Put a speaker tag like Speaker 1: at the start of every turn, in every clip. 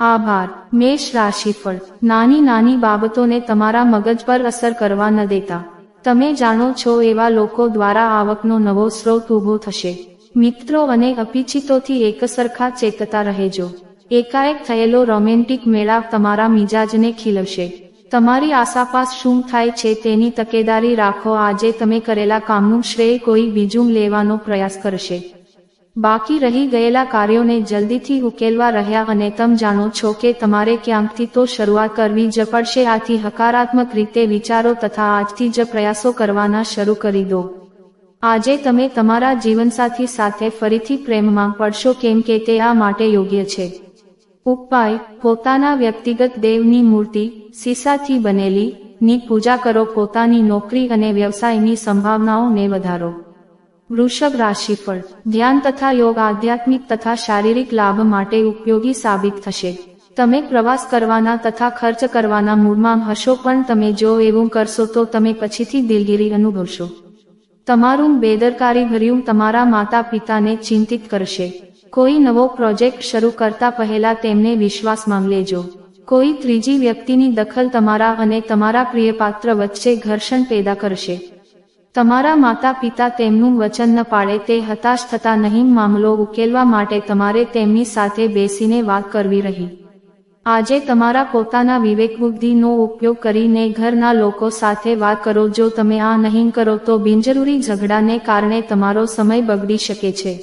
Speaker 1: આભાર. મેષ રાશિફળ. નાની નાની બાબતોને તમારા મગજ પર અસર કરવા ન દેતા. તમે જાણો છો એવા લોકો દ્વારા આવકનો નવો સ્ત્રોત ઊભો થશે. મિત્રો અને અપિચિતોથી એકસરખા ચેતતા રહેજો. એકાએક થયેલો રોમેન્ટિક મેળાપ તમારા મિજાજને ખીલવશે. તમારી આસાપાસ શું થાય છે તેની તકેદારી રાખો. આજે તમે કરેલા કામનું શ્રેય કોઈ બીજું લેવાનો પ્રયાસ કરશે. બાકી રહી ગયેલા કાર્યોને જલ્દીથી ઉકેલવા રહ્યા અને તમ જાણો છો કે તમારે ક્યાંકથી તો શરૂઆત કરવી જ પડશે. આથી હકારાત્મક રીતે વિચારો તથા આજથી જ પ્રયાસો કરવાના શરૂ કરી દો. આજે તમે તમારા જીવનસાથી સાથે ફરીથી પ્રેમમાં પડશો કેમ કે તે આ માટે યોગ્ય છે. ઉપાય, પોતાના વ્યક્તિગત દેવની મૂર્તિ, સીસાથી બનેલી, ની પૂજા કરો, પોતાની નોકરી અને વ્યવસાયની સંભાવનાઓને વધારો. વૃષભ રાશિફળ ધ્યાન તથા યોગ, આધ્યાત્મિક તથા શારીરિક લાભ માટે ઉપયોગી સાબિત થશે. તમે પ્રવાસ કરવાના તથા ખર્ચ કરવાના મૂડમાં હશો, પણ તમે જો એવું કરશો તો તમે પછીથી દિલગીરી અનુભવશો. તમારું બેદરકારી ભર્યું તમારા માતા પિતાને ચિંતિત કરશે. કોઈ નવો પ્રોજેક્ટ શરૂ કરતા પહેલા તેમને વિશ્વાસમાં લેજો. કોઈ ત્રીજી વ્યક્તિની દખલ તમારા અને તમારા પ્રિયપાત્ર વચ્ચે ઘર્ષણ પેદા કરશે. તમારા માતા પિતા તેમનું વચન ન પાડે તે હતાશ થતા નહીં મામલો ઉકેલવા માટે તમારે તેમની સાથે બેસીને વાત કરવી રહી. આજે તમારા પોતાના વિવેક બુદ્ધિનો ઉપયોગ કરીને ઘરના લોકો સાથે વાત કરો. જો તમે આ નહીં કરો તો બિનજરૂરી ઝઘડાને કારણે તમારો સમય બગડી શકે છે.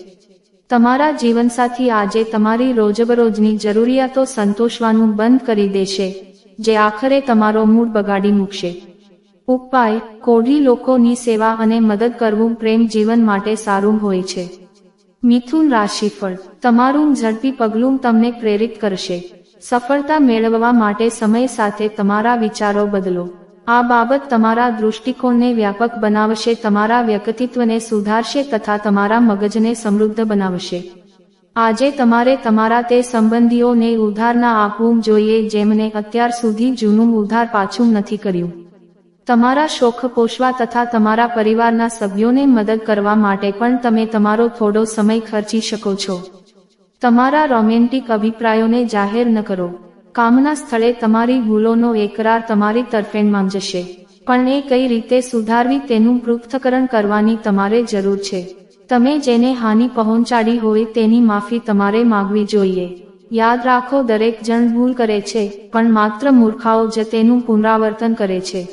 Speaker 1: તમારા જીવનસાથી આજે તમારી રોજબરોજની જરૂરિયાતો સંતોષવાનું બંધ કરી દેશે, જે આખરે તમારો મૂડ બગાડી મૂકશે. ઉપાય, કોઢી લોકોની સેવા અને મદદ કરવું પ્રેમ જીવન માટે સારું હોય છે. મિથુન રાશિફળ, તમારું ઝડપી પગલું તમને પ્રેરિત કરશે. સફળતા મેળવવા માટે સમય સાથે તમારા વિચારો બદલો. આ બાબત તમારા દૃષ્ટિકોણને વ્યાપક બનાવશે, તમારા વ્યક્તિત્વને સુધારશે તથા તમારા મગજને સમૃદ્ધ બનાવશે. આજે તમારે તમારા તે સંબંધીઓને ઉધાર ના આપવું જોઈએ જેમને અત્યાર સુધી જૂનું ઉધાર પાછું નથી કર્યું. તમારા શોખ પોષવા તથા તમારા પરિવારના સભ્યોને મદદ કરવા માટે પણ તમે તમારો થોડો સમય ખર્ચી શકો છો. તમારા રોમેન્ટિક અભિપ્રાયોને જાહેર ન કરો. કામના સ્થળે તમારી ભૂલોનો એકરાર તમારી તરફેણમાં જશે પણ એ કઈ રીતે સુધારવી તેનું પૃથ્થકરણ કરવાની તમારે જરૂર છે. તમે જેને હાનિ પહોંચાડી હોય તેની માફી તમારે માગવી જોઈએ. યાદ રાખો દરેક જણ ભૂલ કરે છે, પણ માત્ર મૂર્ખાઓ જ તેનું પુનરાવર્તન કરે છે.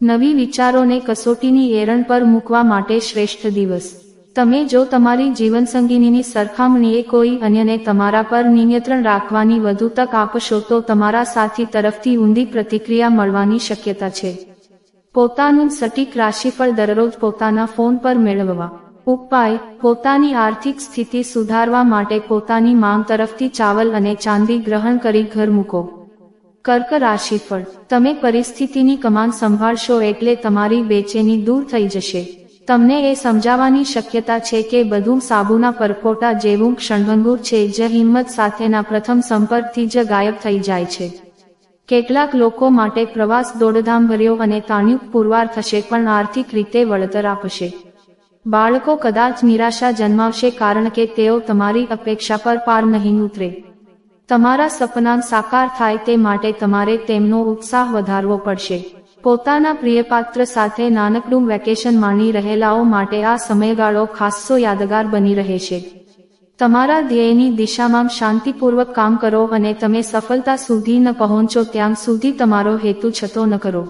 Speaker 1: નવી વિચારોને કસોટીની એરણ પર મૂકવા માટે શ્રેષ્ઠ દિવસ. તમે જો તમારી જીવનસંગીનીની સરખામણીએ કોઈ અન્યને તમારા પર નિયંત્રણ રાખવાની વધુ તક આપશો તો તમારા સાથી તરફથી ઊંડી પ્રતિક્રિયા મળવાની શક્યતા છે. પોતાનું સટીક રાશિફળ દરરોજ પોતાના ફોન પર મેળવવા. ઉપાય, પોતાની આર્થિક સ્થિતિ સુધારવા માટે પોતાની માંગ તરફથી ચાવલ અને ચાંદી ગ્રહણ કરી ઘર મૂકો. કર્ક રાશિફળ તમે પરિસ્થિતિની કમાન સંભાળશો એટલે તમારી બેચેની દૂર થઈ જશે. તમને એ સમજાવવાની શક્યતા છે કે બધું સાબુના પરકોટા જેવું ક્ષણભંગુર છે, જે હિંમત સાથેના પ્રથમ સંપર્કથી જ ગાયબ થઈ જાય છે. કેટલાક લોકો માટે પ્રવાસ દોડધામ ભર્યો અને તાણ્યુક પુરવાર થશે પણ આર્થિક રીતે વળતર આપશે. બાળકો કદાચ નિરાશા જન્માવશે કારણ કે તેઓ તમારી અપેક્ષા પર પાર નહીં ઉતરે. તમારા સપના સાકાર થાય તે માટે તમારે તેમનો ઉત્સાહ વધારવો પડશે. પોતાના પ્રિયપાત્ર સાથે નાનકડું વેકેશન માણી રહેલાઓ માટે આ સમયગાળો ખાસ્સો યાદગાર બની રહેશે. તમારા ધ્યેયની દિશામાં શાંતિપૂર્વક કામ કરો અને તમે સફળતા સુધી ન પહોંચો ત્યાં સુધી તમારો હેતુ છતો ન કરો.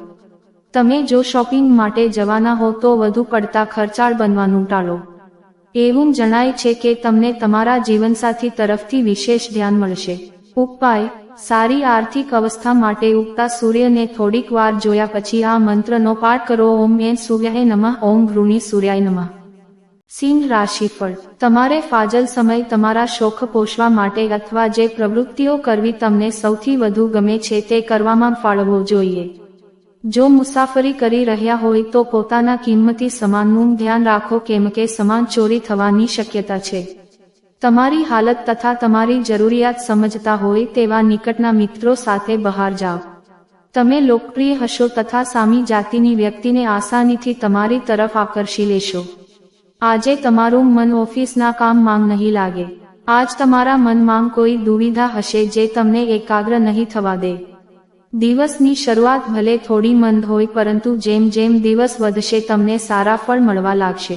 Speaker 1: તમે જો શોપિંગ માટે જવાના હો તો વધુ પડતા ખર્ચાળ બનવાનું ટાળો. એવું જણાય છે કે તમને તમારા જીવનસાથી તરફથી વિશેષ ધ્યાન મળશે. ઉપાય, સારી આર્થિક અવસ્થા માટે ઉગતા સૂર્યને થોડીક વાર જોયા પછી આ મંત્રનો પાઠ કરો. ઓમ એ સૂર્યાય નમઃ. ઓમ વૃણી સૂર્યાય નમઃ. સિંહ રાશિફળ. તમારે ફાજલ સમય તમારા શોખ પોષવા માટે અથવા જે પ્રવૃત્તિઓ કરવી તમને સૌથી વધુ ગમે છે તે કરવામાં ફાળવવો જોઈએ. જો મુસાફરી કરી રહ્યા હોય તો પોતાના કિંમતી સામાનનું ધ્યાન રાખો કેમ કે સમાન ચોરી થવાની શક્યતા છે. તમારી હાલત તથા તમારી જરૂરિયાત સમજતા હોય તેવા નિકટના મિત્રો સાથે બહાર જાઓ. તમે લોકપ્રિય હશો તથા સામી જાતિની વ્યક્તિને આસાનીથી તમારી તરફ આકર્ષી લેશો. આજે તમારું મન ઓફિસના કામ માંગ નહીં લાગે. આજ તમારા મનમાં કોઈ દુવિધા હશે જે તમને એકાગ્ર નહીં થવા દે. દિવસની શરૂઆત ભલે થોડી મંદ હોય, પરંતુ જેમ જેમ દિવસ વધશે, તમને સારા ફળ મળવા લાગશે.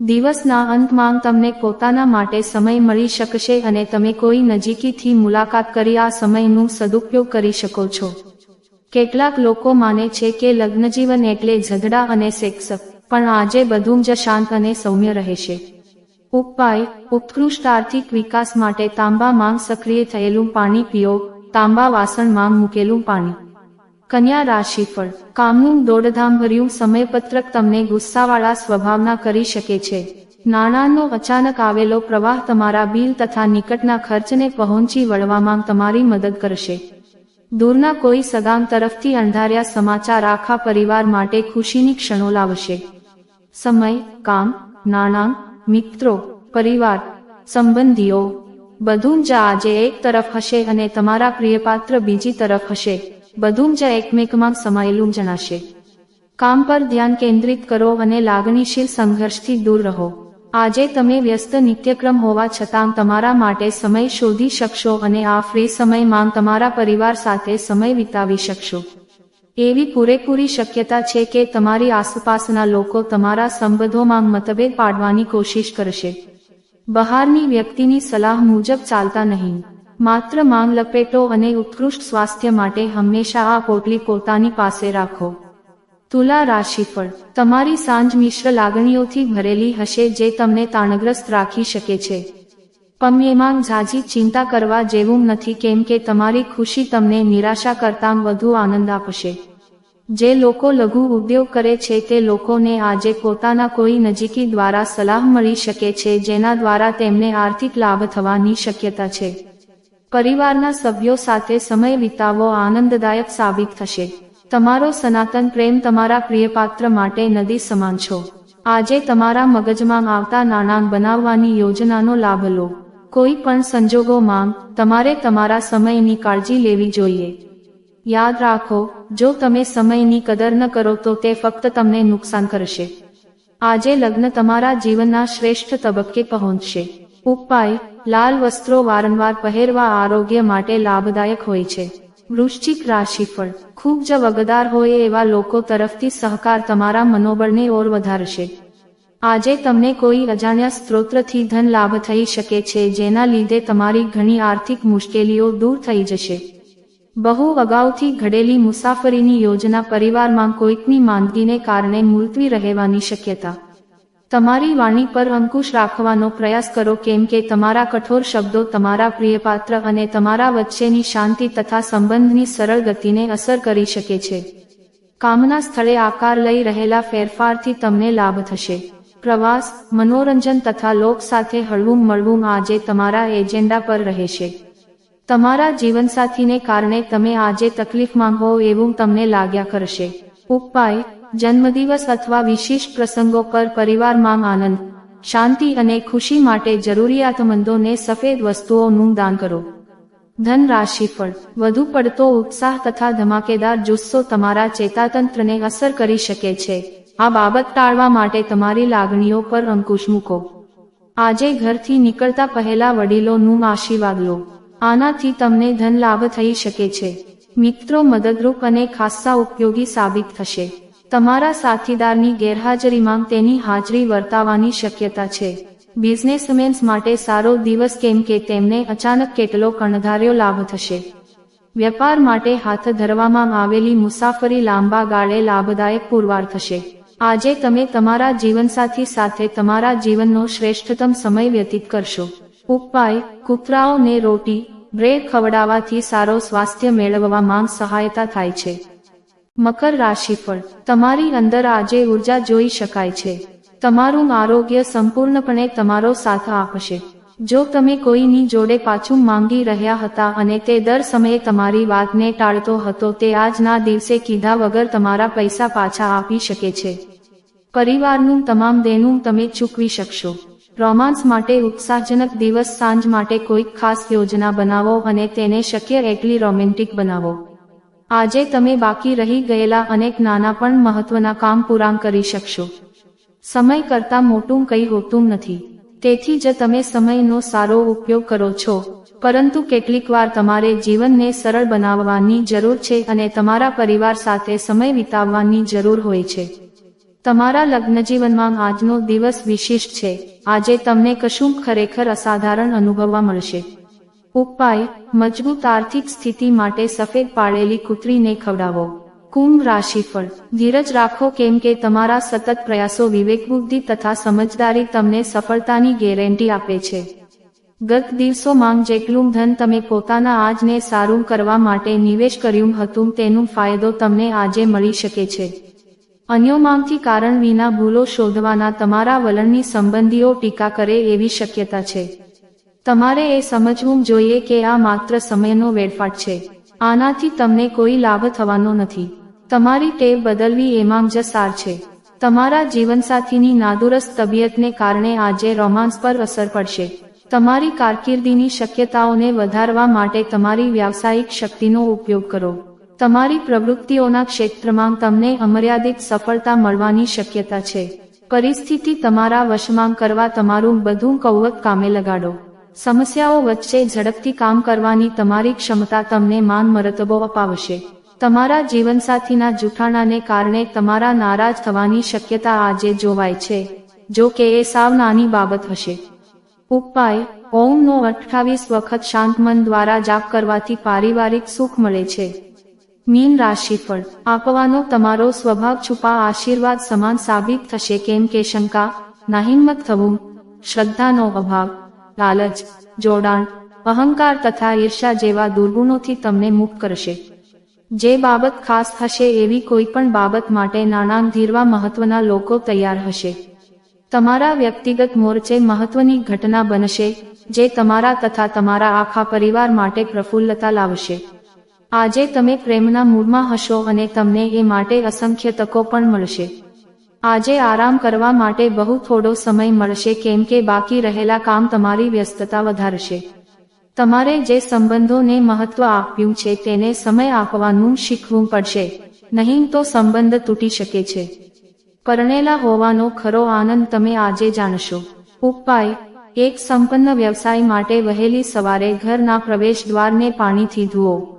Speaker 1: દિવસના અંતમાં તમને પોતાના માટે સમય મળી શકશે અને તમે કોઈ નજીકીથી મુલાકાત કરી આ સમયનું સદુપયોગ કરી શકો છો. કેટલાક લોકો માને છે કે લગ્નજીવન એટલે ઝઘડા અને સેક્સ, પણ આજે બધું જ શાંત અને સૌમ્ય રહેશે. ઉપાય, ઉત્કૃષ્ટ આર્થિક વિકાસ માટે તાંબા માંગ સક્રિય થયેલું પાણી પીઓ તાંબા વાસણમાં મૂકેલું પાણી. કન્યા રાશિફળ કામનું દોડધામભર્યું સમયપત્રક તમને ગુસ્સાવાળા સ્વભાવના કરી શકે છે. નાણાંનો અચાનક આવેલો પ્રવાહ તમારા બિલ તથા નિકટના ખર્ચને પહોંચી વળવામાં તમારી મદદ કરશે. દૂરના કોઈ સગામ તરફથી અંધાર્યા સમાચાર આખા પરિવાર માટે ખુશીની ક્ષણો લાવશે. સમય, કામ, નાણાં, મિત્રો, પરિવાર, સંબંધીઓ બધું આજે એક તરફ હશે અને તમારા પ્રિયપાત્ર બીજી તરફ હશે. બધું એકમેકમાં સમાયેલું જણાશે. કામ પર ધ્યાન કેન્દ્રિત કરો અને લાગણીશીલ સંઘર્ષથી દૂર રહો. આજે તમે વ્યસ્ત નિત્યક્રમ હોવા છતાં તમારા માટે સમય શોધી શકશો અને આ ફ્રી સમયમાં તમારા પરિવાર સાથે સમય વિતાવી શકશો. એવી પૂરેપૂરી શક્યતા છે કે તમારી આસપાસના લોકો તમારા સંબંધોમાં મતભેદ પાડવાની કોશિશ કરશે. બહારની વ્યક્તિની સલાહ મુજબ ચાલતા નહીં. માત્ર માંગ લપેટો અને ઉત્કૃષ્ટ સ્વાસ્થ્ય માટે હંમેશા આ પોટલી પોતાની પાસે રાખો. તુલા રાશિફળ. તમારી સાંજ મિશ્ર લાગણીઓથી ભરેલી હશે જે તમને તાણગ્રસ્ત રાખી શકે છે. પણ એમાં ઝાઝી ચિંતા કરવા જેવું નથી કેમ કે તમારી ખુશી તમને નિરાશા કરતાં વધુ આનંદ આપશે. જે લોકો લઘુ ઉદ્યોગ કરે છે તે લોકોને આજે પોતાના કોઈ નજીકી દ્વારા સલાહ મળી શકે છે જેના દ્વારા તેમને આર્થિક લાભ થવાની શક્યતા છે. પરિવારના સભ્યો સાથે સમય વિતાવવો આનંદદાયક સાબિત થશે. તમારો સનાતન પ્રેમ તમારા પ્રિયપાત્ર માટે નદી સમાન છો. આજે તમારા મગજમાં આવતા નાણાં બનાવવાની યોજનાનો લાભ લો. કોઈ પણ સંજોગોમાં તમારે તમારા સમયની કાળજી લેવી જોઈએ. યાદ રાખો જો તમે સમયની કદર ન કરો તો તે ફક્ત તમને નુકસાન કરશે. આજે લગ્ન તમારા જીવનના શ્રેષ્ઠ તબક્કે પહોંચશે. ઉપાય, લાલ વસ્ત્રો વારંવાર પહેરવા આરોગ્ય માટે લાભદાયક હોય છે. વૃશ્ચિક રાશિફળ, ખૂબ જ વગદાર હોય એવા લોકો તરફથી સહકાર તમારા મનોબળને ઓર વધારશે. આજે તમને કોઈ અજાણ્યા સ્ત્રોતથી ધન લાભ થઈ શકે છે જેના લીધે તમારી ઘણી આર્થિક મુશ્કેલીઓ દૂર થઈ જશે. બહુ અગાઉથી ઘડેલી મુસાફરીની યોજના પરિવારમાં કોઈકની માંદગીને કારણે મુલતવી રહેવાની શક્યતા. તમારી વાણી પર અંકુશ રાખવાનો પ્રયાસ કરો કેમ કે તમારા કઠોર શબ્દો તમારા પ્રિયપાત્ર અને તમારા વચ્ચેની શાંતિ તથા સંબંધની સરળ ગતિને અસર કરી શકે છે. કામના સ્થળે આકાર લઈ રહેલા ફેરફારથી તમને લાભ થશે. પ્રવાસ, મનોરંજન તથા લોક સાથે હળવું મળવું આજે તમારા એજન્ડા પર રહેશે. તમારા જીવનસાથીને કારણે તમે આજે તકલીફમાં હો એવું તમને લાગ્યા કરશે. ઉપાય, જન્મદિવસ અથવા વિશિષ્ટ પ્રસંગો પર પરિવારમાં આનંદ, શાંતિ અને ખુશી માટે જરૂરિયાતમંદોને સફેદ વસ્તુઓનું દાન કરો. ધન રાશિફળ વધુ પડતો ઉત્સાહ તથા ધમાકેદાર જુસ્સો તમારા ચેતાતંત્રને અસર કરી શકે છે. આ બાબત ટાળવા માટે તમારી લાગણીઓ પર અંકુશ મૂકો. આજે ઘરથી નીકળતા પહેલા વડીલોનું આશીર્વાદ લો. આનાથી તમને ધન લાભ થઈ શકે છે. મિત્રો મદદરૂપ અને ખાસ્સા ઉપયોગી સાબિત થશે. તમારા સાથીદારની ગેરહાજરીમાં તેની હાજરી વર્તાવાની શક્યતા છે. બિઝનેસમેન્સ માટે સારો દિવસ કેમ કે તેમને અચાનક કેટલો કણધાર્યો લાભ થશે. વેપાર માટે હાથ ધરવામાં આવેલી મુસાફરી લાંબા ગાળે લાભદાયક પુરવાર થશે. આજે તમે તમારા જીવનસાથી સાથે તમારા જીવનનો શ્રેષ્ઠતમ સમય વ્યતીત કરશો. ઉપાય, કૂતરાઓને રોટી બ્રેડ ખવડાવવાથી સારો સ્વાસ્થ્ય મેળવવામાં સહાયતા થાય છે. મકર રાશિફળ તમારી અંદર આજે ઊર્જા જોઈ શકાય છે. તમારું આરોગ્ય સંપૂર્ણપણે તમારો સાથ આપશે. જો તમે કોઈની જોડે પાછું માંગી રહ્યા હતા અને તે દર સમયે તમારી વાતને ટાળતો હતો તે આજના દિવસે કીધા વગર તમારા પૈસા પાછા આપી શકે છે. પરિવારનું તમામ દેનું તમે ચૂકવી શકશો. રોમાન્સ માટે ઉત્સાહજનક દિવસ સાંજ માટે કોઈક ખાસ યોજના બનાવો અને તેને શક્ય એટલી રોમેન્ટિક બનાવો. આજે તમે બાકી રહી ગયેલા અનેક નાના પણ મહત્વના કામ પૂરા કરી શકશો. સમય કરતાં મોટું કંઈ હોતું નથી. તેથી જ તમે સમયનો સારો ઉપયોગ કરો છો, પરંતુ કેટલીકવાર તમારે જીવનને સરળ બનાવવાની જરૂર છે અને તમારા પરિવાર સાથે સમય વિતાવવાની જરૂર હોય છે. તમારા લગ્નજીવનમાં આજનો દિવસ વિશિષ્ટ છે. આજે તમને કશું ખરેખર અસાધારણ અનુભવવા મળશે. ઉપાય, મજબૂત આર્થિક સ્થિતિ માટે સફેદ પાડેલી કૂતરીને ખવડાવો. કુંભ રાશિફળ. ધીરજ રાખો કેમ કે તમારા સતત પ્રયાસો વિવેકબુદ્ધિ તથા સમજદારી તમને સફળતાની ગેરંટી આપે છે. ગત દિવસોમાં જેટલું ધન તમે પોતાના આજને સારું કરવા માટે નિવેશ કર્યું હતું તેનું ફાયદો તમને આજે મળી શકે છે. અન્યોમાંથી કારણ વિના ભૂલો શોધવાના તમારા વલણની સંબંધીઓ ટીકા કરે એવી શક્યતા છે. તમારે એ સમજવું જોઈએ કે આ માત્ર સમયનો વેડફાટ છે. આનાથી તમને કોઈ લાભ થવાનો નથી. તમારી ટેવ બદલવી એમાં જ સાર છે. તમારા જીવનસાથીની નાદુરસ્ત તબિયતને કારણે આજે રોમાન્સ પર અસર પડશે. તમારી કારકિર્દીની શક્યતાઓને વધારવા માટે તમારી વ્યાવસાયિક શક્તિનો ઉપયોગ કરો. તમારી પ્રવૃત્તિઓના ક્ષેત્રમાં તમને અમર્યાદિત સફળતા મળવાની શક્યતા છે. પરિસ્થિતિ તમારા વશમાં કરવા તમારું બધું કૌવત કામે લગાડો. સમસ્યાઓ વચ્ચે ઝડપથી કામ કરવાની તમારી ક્ષમતા તમને માન મરતબો અપાવશે. તમારા જીવનસાથીના જૂઠાણાને કારણે તમારા નારાજ થવાની શક્યતા આજે જોવાય છે, જો કે એ સાવ નાની બાબત હશે. ઉપાય, ઓમનો અઠ્ઠાવીસ વખત શાંત મન દ્વારા જાપ કરવાથી પારિવારિક સુખ મળે છે. મીન રાશિફળ આપવાનો તમારો સ્વભાવ છુપા આશીર્વાદ સમાન સાબિત થશે. કેમ કે શંકા, નાહિંમત થવું, શ્રદ્ધાનો અભાવ, લાલચ, જોડાણ, અહંકાર તથા ઈર્ષા જેવા દુર્ગુણોથી તમને મુક્ત કરશે. જે બાબત ખાસ થશે એવી કોઈ પણ બાબત માટે નાણાં ધીરવા મહત્વના લોકો તૈયાર હશે. તમારા વ્યક્તિગત મોરચે મહત્વની ઘટના બનશે, જે તમારા તથા તમારા આખા પરિવાર માટે પ્રફુલ્લતા લાવશે. આજે તમે પ્રેમના મૂળમાં હશો અને તમને એ માટે અસંખ્ય તકો પણ મળશે. આજે આરામ કરવા માટે બહુ થોડો સમય મળશે કેમ કે બાકી રહેલા કામ તમારી વ્યસ્તતા વધારશે. તમારે જે સંબંધોને મહત્વ આપ્યું છે તેને સમય આપવાનું શીખવું પડશે, નહીં તો સંબંધ તૂટી શકે છે. પરણેલા હોવાનો ખરો આનંદ તમે આજે જાણશો. ઉપાય, એક સંપન્ન વ્યવસાય માટે વહેલી સવારે ઘરના પ્રવેશ દ્વારને પાણીથી ધુઓ.